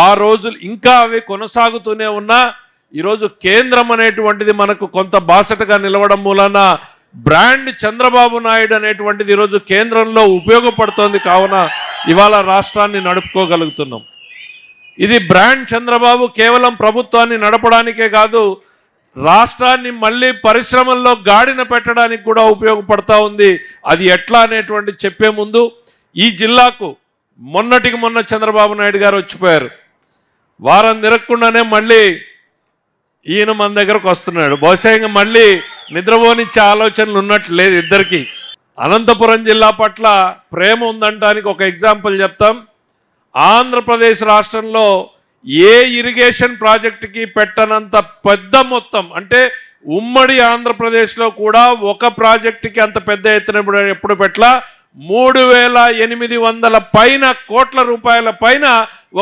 ఆ రోజులు ఇంకా అవి కొనసాగుతూనే ఉన్నా ఈరోజు కేంద్రం అనేటువంటిది మనకు కొంత బాసటగా నిలవడం మూలన బ్రాండ్ చంద్రబాబు నాయుడు అనేటువంటిది ఈరోజు కేంద్రంలో ఉపయోగపడుతోంది కావున ఇవాళ రాష్ట్రాన్ని నడుపుకోగలుగుతున్నాం. ఇది బ్రాండ్ చంద్రబాబు కేవలం ప్రభుత్వాన్ని నడపడానికే కాదు రాష్ట్రాన్ని మళ్ళీ పరిశ్రమల్లో గాడిన పెట్టడానికి కూడా ఉపయోగపడతా ఉంది. అది ఎట్లా అనేటువంటి చెప్పే ముందు ఈ జిల్లాకు మొన్నటికి మొన్న చంద్రబాబు నాయుడు గారు వచ్చిపోయారు. వారం తిరగకుండానే మళ్ళీ ఈయన మన దగ్గరకు వస్తున్నాడు. బహుశా ఇంకా మళ్ళీ నిద్రపోనిచ్చే ఆలోచనలు ఉన్నట్లు లేదు ఇద్దరికి. అనంతపురం జిల్లా పట్ల ప్రేమ ఉందంటానికి ఒక ఎగ్జాంపుల్ చెప్తాం. ఆంధ్రప్రదేశ్ రాష్ట్రంలో ఏ ఇరిగేషన్ ప్రాజెక్టుకి పెట్టనంత పెద్ద మొత్తం అంటే ఉమ్మడి ఆంధ్రప్రదేశ్లో కూడా ఒక ప్రాజెక్టుకి అంత పెద్ద ఎత్తున ఎప్పుడు ఎప్పుడు పెట్టలా? మూడు వేల ఎనిమిది వందల పైన కోట్ల రూపాయల పైన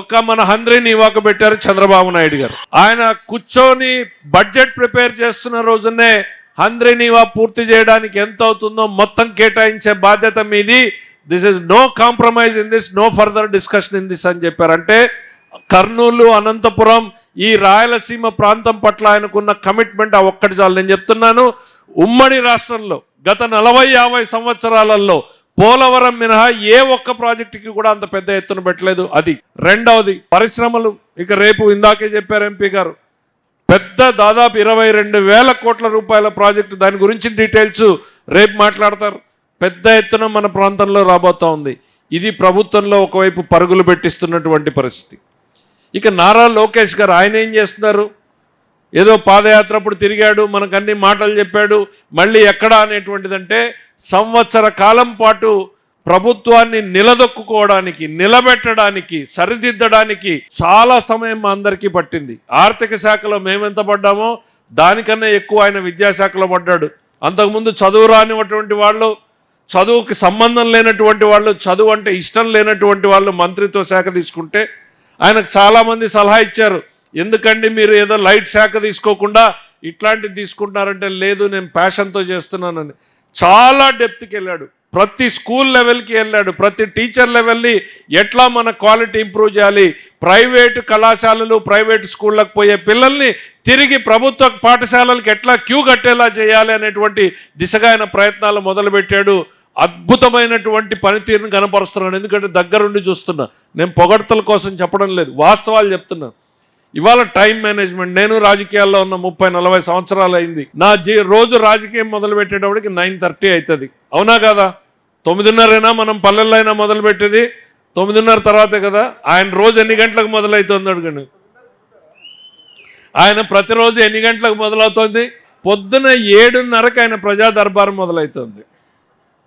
ఒక మన హంద్రిని ఇవ్వక పెట్టారు చంద్రబాబు నాయుడు గారు. ఆయన కూర్చొని బడ్జెట్ ప్రిపేర్ చేస్తున్న రోజునే హంద్రినివా పూర్తి చేయడానికి ఎంత అవుతుందో మొత్తం కేటాయించే బాధ్యత మీది. This is no compromise in this no further discussion in this అని చెప్పారు. అంటే కర్నూలు అనంతపురం ఈ రాయలసీమ ప్రాంతం పట్ల ఆయనకున్న కమిట్మెంట్ ఆ ఒక్కటి చాలు. నేను చెప్తున్నాను ఉమ్మడి రాష్ట్రంలో గత నలభై యాభై సంవత్సరాలలో పోలవరం మినహా ఏ ఒక్క ప్రాజెక్టుకి కూడా అంత పెద్ద ఎత్తున పెట్టలేదు. అది రెండవది పరిశ్రమలు. ఇక రేపు ఇందాకే చెప్పారు ఎంపీ గారు. పెద్ద దాదాపు ఇరవై రెండు వేల కోట్ల రూపాయల ప్రాజెక్టు. దాని గురించి డీటెయిల్స్ రేపు మాట్లాడతారు. పెద్ద ఎత్తున మన ప్రాంతంలో రాబోతా ఉంది. ఇది ప్రభుత్వంలో ఒకవైపు పరుగులు పెట్టిస్తున్నటువంటి పరిస్థితి. ఇక నారా లోకేష్ గారు ఆయన ఏం చేస్తున్నారు? ఏదో పాదయాత్ర అప్పుడు తిరిగాడు మనకు అన్ని మాటలు చెప్పాడు మళ్ళీ ఎక్కడ అనేటువంటిదంటే సంవత్సర కాలం పాటు ప్రభుత్వాన్ని నిలదొక్కుకోవడానికి నిలబెట్టడానికి సరిదిద్దడానికి చాలా సమయం మా అందరికీ పట్టింది. ఆర్థిక శాఖలో మేమెంత పడ్డామో దానికన్నా ఎక్కువ ఆయన విద్యాశాఖలో పడ్డాడు. అంతకుముందు చదువు రానిటువంటి వాళ్ళు చదువుకి సంబంధం లేనటువంటి వాళ్ళు చదువు అంటే ఇష్టం లేనటువంటి వాళ్ళు మంత్రిత్వ శాఖ తీసుకుంటే ఆయనకు చాలామంది సలహా ఇచ్చారు. ఎందుకండి మీరు ఏదో లైట్ శాఖ తీసుకోకుండా ఇట్లాంటివి తీసుకుంటున్నారంటే లేదు నేను ప్యాషన్తో చేస్తున్నానని. చాలా డెప్త్కి వెళ్ళాడు. ప్రతి స్కూల్ లెవెల్కి వెళ్ళాడు. ప్రతి టీచర్ లెవెల్ని ఎట్లా మన క్వాలిటీ ఇంప్రూవ్ చేయాలి? ప్రైవేటు కళాశాలలు ప్రైవేట్ స్కూళ్ళకు పోయే పిల్లల్ని తిరిగి ప్రభుత్వ పాఠశాలలకు ఎట్లా క్యూ కట్టేలా చేయాలి అనేటువంటి దిశగా ఆయన ప్రయత్నాలు మొదలుపెట్టాడు. అద్భుతమైనటువంటి పనితీరును కనపరుస్తున్నాను ఎందుకంటే దగ్గరుండి చూస్తున్నా. నేను పొగడ్తల కోసం చెప్పడం లేదు. వాస్తవాలు చెప్తున్నాను ఇవాళ టైం మేనేజ్మెంట్. నేను రాజకీయాల్లో ఉన్న ముప్పై నలభై సంవత్సరాలు అయింది. నా జీ రోజు రాజకీయం మొదలు పెట్టేటప్పటికి నైన్ థర్టీ అవుతుంది అవునా కదా? తొమ్మిదిన్నరైనా మనం పల్లెల్లో అయినా మొదలు పెట్టేది తొమ్మిదిన్నర తర్వాతే కదా? ఆయన రోజు ఎన్ని గంటలకు మొదలవుతుంది అడగండి. ఆయన ప్రతిరోజు ఎన్ని గంటలకు మొదలవుతుంది? పొద్దున ఏడున్నరకు ఆయన ప్రజా దర్బార్ మొదలవుతుంది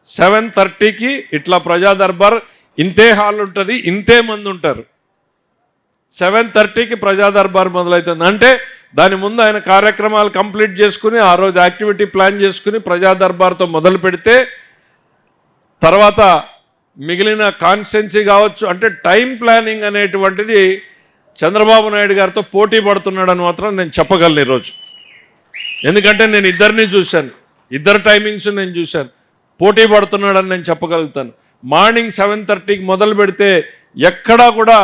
సెవెన్ థర్టీకి ఇట్లా ప్రజా దర్బార్ ఇంతే హాల్ ఉంటుంది ఇంతే మంది ఉంటారు. సెవెన్ థర్టీకి ప్రజాదర్బార్ మొదలవుతుంది. అంటే దాని ముందు ఆయన కార్యక్రమాలు కంప్లీట్ చేసుకుని ఆ రోజు యాక్టివిటీ ప్లాన్ చేసుకుని ప్రజాదర్బార్తో మొదలు పెడితే తర్వాత మిగిలిన కాన్స్టెన్సీ కావచ్చు అంటే టైం ప్లానింగ్ అనేటువంటిది చంద్రబాబు నాయుడు గారితో పోటీ పడుతున్నాడని మాత్రం నేను చెప్పగలను ఈరోజు. ఎందుకంటే నేను ఇద్దరిని చూశాను. ఇద్దరు టైమింగ్స్ నేను చూశాను. పోటీ పడుతున్నాడని నేను చెప్పగలుగుతాను. మార్నింగ్ సెవెన్ థర్టీకి మొదలు పెడితే ఎక్కడా కూడా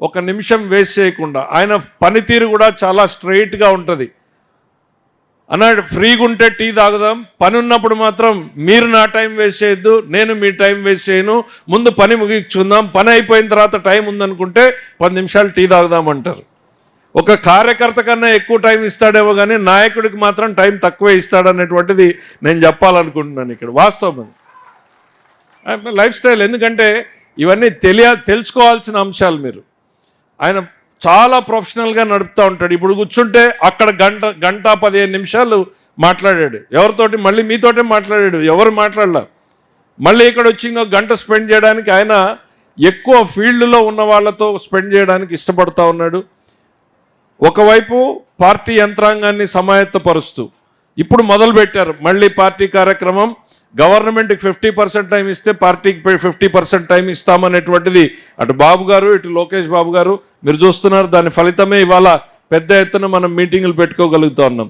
ఒక నిమిషం వేస్ట్ చేయకుండా. ఆయన పనితీరు కూడా చాలా స్ట్రైట్గా ఉంటుంది. అన్నాడు ఫ్రీగా ఉంటే టీ తాగుదాం. పని ఉన్నప్పుడు మాత్రం మీరు నా టైం వేస్ట్ చేయొద్దు నేను మీ టైం వేస్ట్ చేయను. ముందు పని ముగించుకుందాం. పని అయిపోయిన తర్వాత టైం ఉందనుకుంటే పది నిమిషాలు టీ తాగుదాం అంటారు. ఒక కార్యకర్త కన్నా ఎక్కువ టైం ఇస్తాడేమో కానీ నాయకుడికి మాత్రం టైం తక్కువే ఇస్తాడనేటువంటిది నేను చెప్పాలనుకుంటున్నాను ఇక్కడ. వాస్తవం లైఫ్ స్టైల్ ఎందుకంటే ఇవన్నీ తెలియ తెలుసుకోవాల్సిన అంశాలు మీరు. ఆయన చాలా ప్రొఫెషనల్గా నడుపుతూ ఉంటాడు. ఇప్పుడు కూర్చుంటే అక్కడ గంట గంట పదిహేను నిమిషాలు మాట్లాడాడు. ఎవరితోటి? మళ్ళీ మీతోటే మాట్లాడాడు. ఎవరు మాట్లాడలా? మళ్ళీ ఇక్కడ వచ్చి ఇంకో గంట స్పెండ్ చేయడానికి ఆయన ఎక్కువ ఫీల్డ్లో ఉన్న వాళ్ళతో స్పెండ్ చేయడానికి ఇష్టపడతా ఉన్నాడు. ఒకవైపు పార్టీ యంత్రాంగాన్ని సమాయత్తపరుస్తూ ఇప్పుడు మొదలు పెట్టారు మళ్ళీ పార్టీ కార్యక్రమం గవర్నమెంట్కి ఫిఫ్టీ పర్సెంట్ టైం ఇస్తే పార్టీకి ఫిఫ్టీ పర్సెంట్ టైం ఇస్తామనేటువంటిది అటు బాబు గారు ఇటు లోకేష్ బాబు గారు మీరు చూస్తున్నారు దాని ఫలితమే ఇవాళ పెద్ద ఎత్తున మనం మీటింగులు పెట్టుకోగలుగుతా ఉన్నాం.